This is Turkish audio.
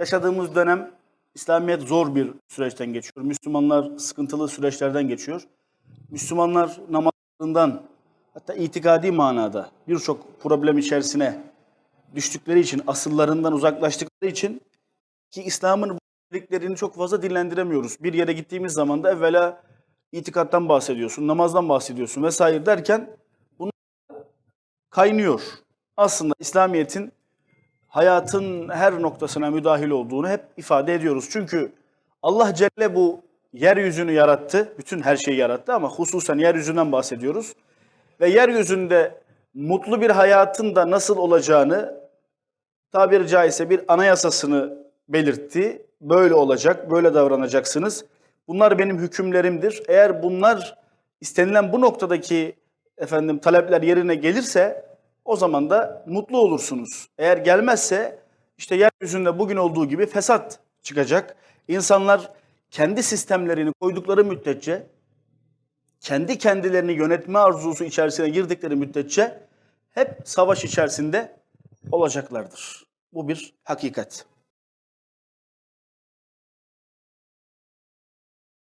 Yaşadığımız dönem İslamiyet zor bir süreçten geçiyor. Müslümanlar sıkıntılı süreçlerden geçiyor. Müslümanlar namazlarından hatta itikadi manada birçok problem içerisine düştükleri için, asıllarından uzaklaştıkları için ki İslam'ın bu özelliklerini çok fazla dillendiremiyoruz. Bir yere gittiğimiz zaman da evvela itikattan bahsediyorsun, namazdan bahsediyorsun vesaire derken bunlar kaynıyor. Aslında İslamiyet'in hayatın her noktasına müdahil olduğunu hep ifade ediyoruz. Çünkü Allah Celle bu yeryüzünü yarattı. Bütün her şeyi yarattı ama hususen yeryüzünden bahsediyoruz. Ve yeryüzünde mutlu bir hayatın da nasıl olacağını tabiri caizse bir anayasasını belirtti. Böyle olacak, böyle davranacaksınız. Bunlar benim hükümlerimdir. Eğer bunlar istenilen bu noktadaki efendim talepler yerine gelirse o zaman da mutlu olursunuz. Eğer gelmezse işte yeryüzünde bugün olduğu gibi fesat çıkacak. İnsanlar kendi sistemlerini koydukları müddetçe kendi kendilerini yönetme arzusu içerisine girdikleri müddetçe hep savaş içerisinde olacaklardır. Bu bir hakikat.